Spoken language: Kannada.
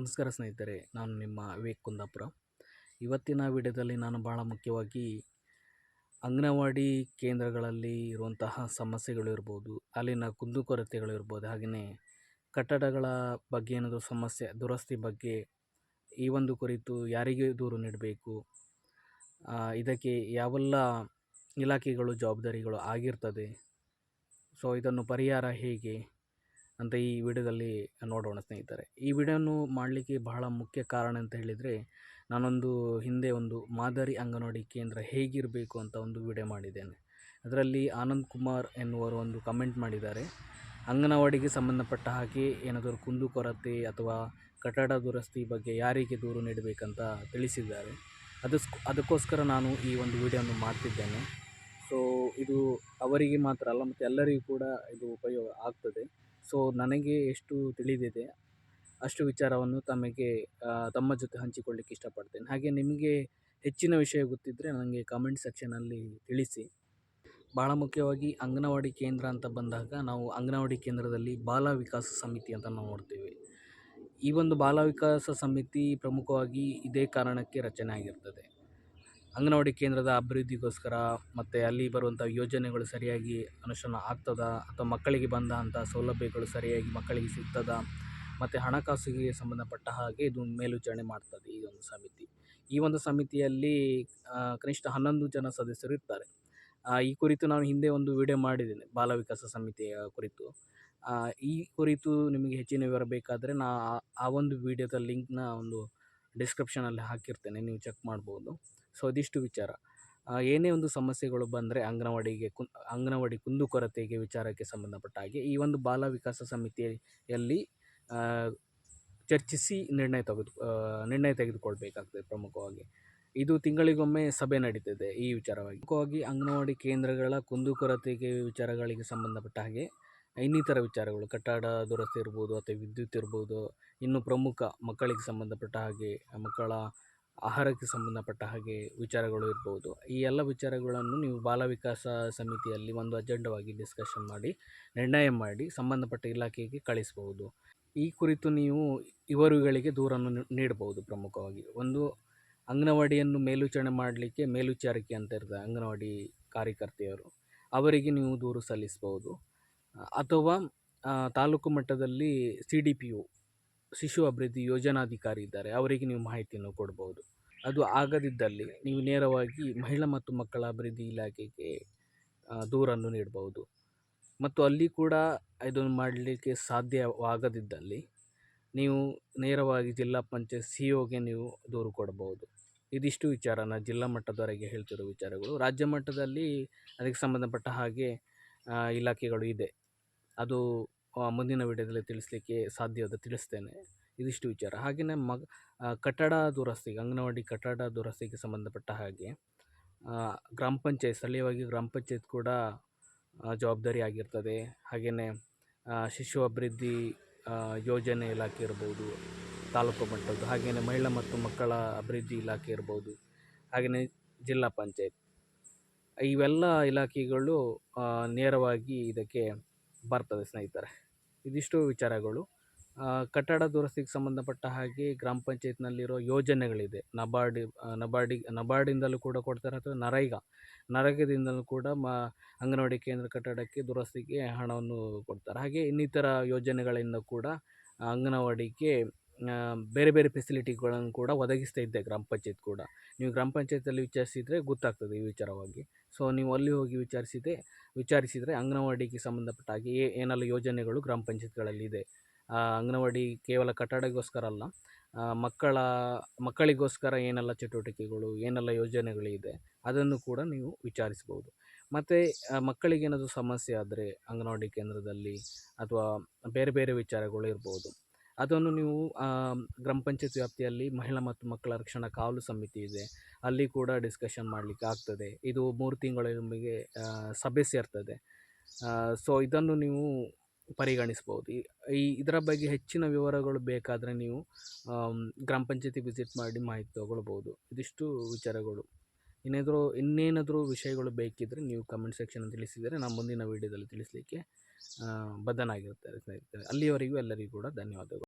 ನಮಸ್ಕಾರ ಸ್ನೇಹಿತರೆ, ನಾನು ನಿಮ್ಮ ವಿವೇಕ್ ಕುಂದಾಪುರ. ಇವತ್ತಿನ ವಿಡಿಯೋದಲ್ಲಿ ನಾನು ಭಾಳ ಮುಖ್ಯವಾಗಿ ಅಂಗನವಾಡಿ ಕೇಂದ್ರಗಳಲ್ಲಿ ಇರುವಂತಹ ಸಮಸ್ಯೆಗಳು ಇರ್ಬೋದು, ಅಲ್ಲಿನ ಕುಂದುಕೊರತೆಗಳು ಇರ್ಬೋದು, ಹಾಗೆಯೇ ಕಟ್ಟಡಗಳ ಬಗ್ಗೆ ಏನಾದರೂ ಸಮಸ್ಯೆ, ದುರಸ್ತಿ ಬಗ್ಗೆ ಈ ಒಂದು ಕುರಿತು ಯಾರಿಗೆ ದೂರು ನೀಡಬೇಕು ಇದಕ್ಕೆ ಯಾವೆಲ್ಲ ಇಲಾಖೆಗಳು ಜವಾಬ್ದಾರಿಗಳು ಆಗಿರ್ತದೆ, ಸೊ ಇದನ್ನು ಪರಿಹಾರ ಹೇಗೆ? ಅಂತ ಈ ವಿಡಿಯೋದಲ್ಲಿ ನೋಡೋಣ ಸ್ನೇಹಿತರೆ. ಈ ವಿಡಿಯೋನು ಮಾಡಲಿಕ್ಕೆ ಬಹಳ ಮುಖ್ಯ ಕಾರಣ ಅಂತ ಹೇಳಿದರೆ, ನಾನೊಂದು ಹಿಂದೆ ಒಂದು ಮಾದರಿ ಅಂಗನವಾಡಿ ಕೇಂದ್ರ ಹೇಗಿರಬೇಕು ಅಂತ ಒಂದು ವಿಡಿಯೋ ಮಾಡಿದ್ದೇನೆ. ಅದರಲ್ಲಿ ಆನಂದ್ ಕುಮಾರ್ ಎನ್ನುವರು ಒಂದು ಕಮೆಂಟ್ ಮಾಡಿದ್ದಾರೆ. ಅಂಗನವಾಡಿಗೆ ಸಂಬಂಧಪಟ್ಟ ಹಾಗೆ ಏನಾದರೂ ಕುಂದುಕೊರತೆ ಅಥವಾ ಕಟ್ಟಡ ದುರಸ್ತಿ ಬಗ್ಗೆ ಯಾರಿಗೆ ದೂರು ನೀಡಬೇಕಂತ ತಿಳಿಸಿದ್ದಾರೆ. ಅದಸ್, ಅದಕ್ಕೋಸ್ಕರ ನಾನು ಈ ಒಂದು ವಿಡಿಯೋವನ್ನು ಮಾಡ್ತಿದ್ದೇನೆ. ಸೊ, ಇದು ಅವರಿಗೆ ಮಾತ್ರ ಅಲ್ಲ, ಮತ್ತು ಎಲ್ಲರಿಗೂ ಕೂಡ ಇದು ಉಪಯೋಗ ಆಗ್ತದೆ. ಸೊ, ನನಗೆ ಎಷ್ಟು ತಿಳಿದಿದೆ, ಅಷ್ಟು ವಿಚಾರವನ್ನು ತಮಗೆ ತಮ್ಮ ಜೊತೆ ಹಂಚಿಕೊಳ್ಳಿಕ್ಕೆ ಇಷ್ಟಪಡ್ತೇನೆ. ಹಾಗೆ ನಿಮಗೆ ಹೆಚ್ಚಿನ ವಿಷಯ ಗೊತ್ತಿದ್ದರೆ ನನಗೆ ಕಮೆಂಟ್ ಸೆಕ್ಷನಲ್ಲಿ ತಿಳಿಸಿ. ಭಾಳ ಮುಖ್ಯವಾಗಿ ಅಂಗನವಾಡಿ ಕೇಂದ್ರ ಅಂತ ಬಂದಾಗ ನಾವು ಅಂಗನವಾಡಿ ಕೇಂದ್ರದಲ್ಲಿ ಬಾಲ ವಿಕಾಸ ಸಮಿತಿ ಅಂತ ನಾವು ನೋಡ್ತೇವೆ. ಈ ಒಂದು ಬಾಲ ವಿಕಾಸ ಸಮಿತಿ ಪ್ರಮುಖವಾಗಿ ಇದೇ ಕಾರಣಕ್ಕೆ ರಚನೆ ಆಗಿರ್ತದೆ. ಅಂಗನವಾಡಿ ಕೇಂದ್ರದ ಅಭಿವೃದ್ಧಿಗೋಸ್ಕರ ಮತ್ತು ಅಲ್ಲಿ ಬರುವಂಥ ಯೋಜನೆಗಳು ಸರಿಯಾಗಿ ಅನುಷ್ಠಾನ ಆಗ್ತದ ಅಥವಾ ಮಕ್ಕಳಿಗೆ ಬಂದಂಥ ಸೌಲಭ್ಯಗಳು ಸರಿಯಾಗಿ ಮಕ್ಕಳಿಗೆ ಸಿಗ್ತದ ಮತ್ತು ಹಣಕಾಸಿಗೆ ಸಂಬಂಧಪಟ್ಟ ಹಾಗೆ ಇದು ಮೇಲ್ವಿಚಾರಣೆ ಮಾಡ್ತದೆ ಈ ಒಂದು ಸಮಿತಿ. ಈ ಒಂದು ಸಮಿತಿಯಲ್ಲಿ ಕನಿಷ್ಠ ಹನ್ನೊಂದು ಜನ ಸದಸ್ಯರು ಇರ್ತಾರೆ. ಈ ಕುರಿತು ನಾನು ಹಿಂದೆ ಒಂದು ವಿಡಿಯೋ ಮಾಡಿದ್ದೇನೆ ಬಾಲ ವಿಕಾಸ ಸಮಿತಿಯ ಕುರಿತು. ಈ ಕುರಿತು ನಿಮಗೆ ಹೆಚ್ಚಿನ ವಿವರ ಬೇಕಾದರೆ ನಾ ಆ ಒಂದು ವಿಡಿಯೋದ ಲಿಂಕ್ನ ಒಂದು ಡಿಸ್ಕ್ರಿಪ್ಷನಲ್ಲಿ ಹಾಕಿರ್ತೇನೆ, ನೀವು ಚೆಕ್ ಮಾಡ್ಬೋದು. ಸೊ ಅದಿಷ್ಟು ವಿಚಾರ ಏನೇ ಒಂದು ಸಮಸ್ಯೆಗಳು ಬಂದರೆ ಅಂಗನವಾಡಿಗೆ ಕು, ಅಂಗನವಾಡಿ ಕುಂದುಕೊರತೆಗೆ ವಿಚಾರಕ್ಕೆ ಸಂಬಂಧಪಟ್ಟ ಹಾಗೆ ಈ ಒಂದು ಬಾಲ ವಿಕಾಸ ಸಮಿತಿಯಲ್ಲಿ ಚರ್ಚಿಸಿ ನಿರ್ಣಯ ತೆಗೆದು ನಿರ್ಣಯ ತೆಗೆದುಕೊಳ್ಬೇಕಾಗ್ತದೆ ಪ್ರಮುಖವಾಗಿ. ಇದು ತಿಂಗಳಿಗೊಮ್ಮೆ ಸಭೆ ನಡೀತದೆ ಈ ವಿಚಾರವಾಗಿ. ಪ್ರಮುಖವಾಗಿ ಅಂಗನವಾಡಿ ಕೇಂದ್ರಗಳ ಕುಂದುಕೊರತೆಗೆ ವಿಚಾರಗಳಿಗೆ ಸಂಬಂಧಪಟ್ಟ ಹಾಗೆ ಇನ್ನಿತರ ವಿಚಾರಗಳು, ಕಟ್ಟಡ ದುರಸ್ತಿ ಇರ್ಬೋದು ಅಥವಾ ವಿದ್ಯುತ್ ಇರ್ಬೋದು, ಇನ್ನು ಪ್ರಮುಖ ಮಕ್ಕಳಿಗೆ ಸಂಬಂಧಪಟ್ಟ ಹಾಗೆ ಮಕ್ಕಳ ಆಹಾರಕ್ಕೆ ಸಂಬಂಧಪಟ್ಟ ಹಾಗೆ ವಿಚಾರಗಳು ಇರ್ಬೋದು. ಈ ಎಲ್ಲ ವಿಚಾರಗಳನ್ನು ನೀವು ಬಾಲ ವಿಕಾಸ ಸಮಿತಿಯಲ್ಲಿ ಒಂದು ಅಜೆಂಡವಾಗಿ ಡಿಸ್ಕಷನ್ ಮಾಡಿ, ನಿರ್ಣಯ ಮಾಡಿ ಸಂಬಂಧಪಟ್ಟ ಇಲಾಖೆಗೆ ಕಳಿಸ್ಬೋದು. ಈ ಕುರಿತು ನೀವು ಇವರುಗಳಿಗೆ ದೂರನ್ನು ನೀಡಬಹುದು ಪ್ರಮುಖವಾಗಿ. ಒಂದು ಅಂಗನವಾಡಿಯನ್ನು ಮೇಲ್ವಿಚಾರಣೆ ಮಾಡಲಿಕ್ಕೆ ಮೇಲ್ವಿಚಾರಕಿ ಅಂತ ಇರ್ತದೆ ಅಂಗನವಾಡಿ ಕಾರ್ಯಕರ್ತೆಯರು. ಅವರಿಗೆ ನೀವು ದೂರು ಸಲ್ಲಿಸ್ಬೋದು. ಅಥವಾ ತಾಲೂಕು ಮಟ್ಟದಲ್ಲಿ ಸಿ ಡಿ ಪಿ ಯು ಶಿಶು ಅಭಿವೃದ್ಧಿ ಯೋಜನಾಧಿಕಾರಿ ಇದ್ದಾರೆ. ಅವರಿಗೆ ನೀವು ಮಾಹಿತಿಯನ್ನು ಕೊಡ್ಬೋದು. ಅದು ಆಗದಿದ್ದಲ್ಲಿ ನೀವು ನೇರವಾಗಿ ಮಹಿಳಾ ಮತ್ತು ಮಕ್ಕಳ ಅಭಿವೃದ್ಧಿ ಇಲಾಖೆಗೆ ದೂರನ್ನು ನೀಡಬಹುದು ಮತ್ತು ಅಲ್ಲಿ ಕೂಡ ಇದನ್ನು ಮಾಡಲಿಕ್ಕೆ ಸಾಧ್ಯವಾಗದಿದ್ದಲ್ಲಿ ನೀವು ನೇರವಾಗಿ ಜಿಲ್ಲಾ ಪಂಚಾಯತ್ ಸಿ ಒಗೆ ನೀವು ದೂರು ಕೊಡಬಹುದು ಇದಿಷ್ಟು ವಿಚಾರನ ಜಿಲ್ಲಾ ಮಟ್ಟದವರೆಗೆ ಹೇಳ್ತಿರೋ ವಿಚಾರಗಳು. ರಾಜ್ಯ ಮಟ್ಟದಲ್ಲಿ ಅದಕ್ಕೆ ಸಂಬಂಧಪಟ್ಟ ಹಾಗೆ ಇಲಾಖೆಗಳು ಇದೆ. ಅದು ಮುಂದಿನ ವಿಡಿಯೋದಲ್ಲಿ ತಿಳಿಸ್ಲಿಕ್ಕೆ ಸಾಧ್ಯವಾದ ತಿಳಿಸ್ತೇನೆ. ಇದಿಷ್ಟು ವಿಚಾರ. ಹಾಗೆಯೇ ಮಗ ಕಟ್ಟಡ ದುರಸ್ತಿಗೆ, ಅಂಗನವಾಡಿ ಕಟ್ಟಡ ದುರಸ್ತಿಗೆ ಸಂಬಂಧಪಟ್ಟ ಹಾಗೆ ಗ್ರಾಮ ಪಂಚಾಯತ್, ಸ್ಥಳೀಯವಾಗಿ ಗ್ರಾಮ ಪಂಚಾಯತ್ ಕೂಡ ಜವಾಬ್ದಾರಿ ಆಗಿರ್ತದೆ. ಹಾಗೆಯೇ ಶಿಶು ಅಭಿವೃದ್ಧಿ ಯೋಜನೆ ಇಲಾಖೆ ಇರ್ಬೋದು, ತಾಲೂಕು ಮಟ್ಟದ್ದು, ಹಾಗೆಯೇ ಮಹಿಳಾ ಮತ್ತು ಮಕ್ಕಳ ಅಭಿವೃದ್ಧಿ ಇಲಾಖೆ ಇರ್ಬೋದು, ಹಾಗೆಯೇ ಜಿಲ್ಲಾ ಪಂಚಾಯತ್. ಇವೆಲ್ಲ ಇಲಾಖೆಗಳು ನೇರವಾಗಿ ಇದಕ್ಕೆ ಬರ್ತದೆ ಸ್ನೇಹಿತರೆ. ಇದಿಷ್ಟು ವಿಚಾರಗಳು. ಕಟ್ಟಡ ದುರಸ್ತಿಗೆ ಸಂಬಂಧಪಟ್ಟ ಹಾಗೆ ಗ್ರಾಮ ಪಂಚಾಯತ್ನಲ್ಲಿರೋ ಯೋಜನೆಗಳಿದೆ. ನಬಾರ್ಡಿ ನಬಾರ್ಡಿ, ನಬಾರ್ಡಿಂದಲೂ ಕೂಡ ಕೊಡ್ತಾರೆ ಅಥವಾ ನರೇಗಾ, ನರೇಗಾದಿಂದಲೂ ಕೂಡ ಮ, ಅಂಗನವಾಡಿ ಕೇಂದ್ರ ಕಟ್ಟಡಕ್ಕೆ ದುರಸ್ತಿಗೆ ಹಣವನ್ನು ಕೊಡ್ತಾರೆ. ಹಾಗೆ ಇನ್ನಿತರ ಯೋಜನೆಗಳಿಂದ ಕೂಡ ಅಂಗನವಾಡಿಗೆ ಬೇರೆ ಬೇರೆ ಫೆಸಿಲಿಟಿಗಳನ್ನು ಕೂಡ ಒದಗಿಸ್ತಾ ಇದ್ದೆ ಗ್ರಾಮ ಪಂಚಾಯತ್ ಕೂಡ. ನೀವು ಗ್ರಾಮ ಪಂಚಾಯತಲ್ಲಿ ವಿಚಾರಿಸಿದರೆ ಗೊತ್ತಾಗ್ತದೆ ಈ ವಿಚಾರವಾಗಿ. ಸೊ ನೀವು ಅಲ್ಲಿ ಹೋಗಿ ವಿಚಾರಿಸಿದೆ, ವಿಚಾರಿಸಿದರೆ ಅಂಗನವಾಡಿಗೆ ಸಂಬಂಧಪಟ್ಟ ಹಾಗೆ ಏನೆಲ್ಲ ಯೋಜನೆಗಳು ಗ್ರಾಮ ಪಂಚಾಯತ್ಗಳಲ್ಲಿ ಇದೆ. ಅಂಗನವಾಡಿ ಕೇವಲ ಕಟ್ಟಡಗೋಸ್ಕರ ಅಲ್ಲ ಮಕ್ಕಳ, ಮಕ್ಕಳಿಗೋಸ್ಕರ ಏನೆಲ್ಲ ಚಟುವಟಿಕೆಗಳು, ಏನೆಲ್ಲ ಯೋಜನೆಗಳಿದೆ, ಅದನ್ನು ಕೂಡ ನೀವು ವಿಚಾರಿಸ್ಬೋದು. ಮತ್ತು ಮಕ್ಕಳಿಗೇನಾದರೂ ಸಮಸ್ಯೆ ಆದರೆ ಅಂಗನವಾಡಿ ಕೇಂದ್ರದಲ್ಲಿ ಅಥವಾ ಬೇರೆ ಬೇರೆ ವಿಚಾರಗಳು ಇರ್ಬೋದು. ಅದನ್ನು ನೀವು ಗ್ರಾಮ ಪಂಚಾಯತ್ ವ್ಯಾಪ್ತಿಯಲ್ಲಿ ಮಹಿಳಾ ಮತ್ತು ಮಕ್ಕಳ ರಕ್ಷಣಾ ಕಾವಲು ಸಮಿತಿ ಇದೆ. ಅಲ್ಲಿ ಕೂಡ ಡಿಸ್ಕಷನ್ ಮಾಡಲಿಕ್ಕೆ ಆಗ್ತದೆ. ಇದು ಮೂರು ತಿಂಗಳಿಗೊಮ್ಮೆಗೆ ಸಭೆ ಸೇರ್ತದೆ. ಸೊ ಇದನ್ನು ನೀವು ಪರಿಗಣಿಸ್ಬೋದು. ಈ, ಇದರ ಬಗ್ಗೆ ಹೆಚ್ಚಿನ ವಿವರಗಳು ಬೇಕಾದರೆ ನೀವು ಗ್ರಾಮ ಪಂಚಾಯತಿ ವಿಸಿಟ್ ಮಾಡಿ ಮಾಹಿತಿ ತೊಗೊಳ್ಬೋದು. ಇದಿಷ್ಟು ವಿಚಾರಗಳು. ಇನ್ನೇನಾದರೂ ಇನ್ನೇನಾದರೂ ವಿಷಯಗಳು ಬೇಕಿದ್ದರೆ ನೀವು ಕಮೆಂಟ್ ಸೆಕ್ಷನ್ ತಿಳಿಸಿದರೆ ನಾನು ಮುಂದಿನ ವೀಡಿಯೋದಲ್ಲಿ ತಿಳಿಸಲಿಕ್ಕೆ ಬದ್ಧನಾಗಿರ್ತಾರೆ ಸ್ನೇಹಿತರೆ ಅಲ್ಲಿಯವರೆಗೂ ಎಲ್ಲರಿಗೂ ಕೂಡ ಧನ್ಯವಾದಗಳು.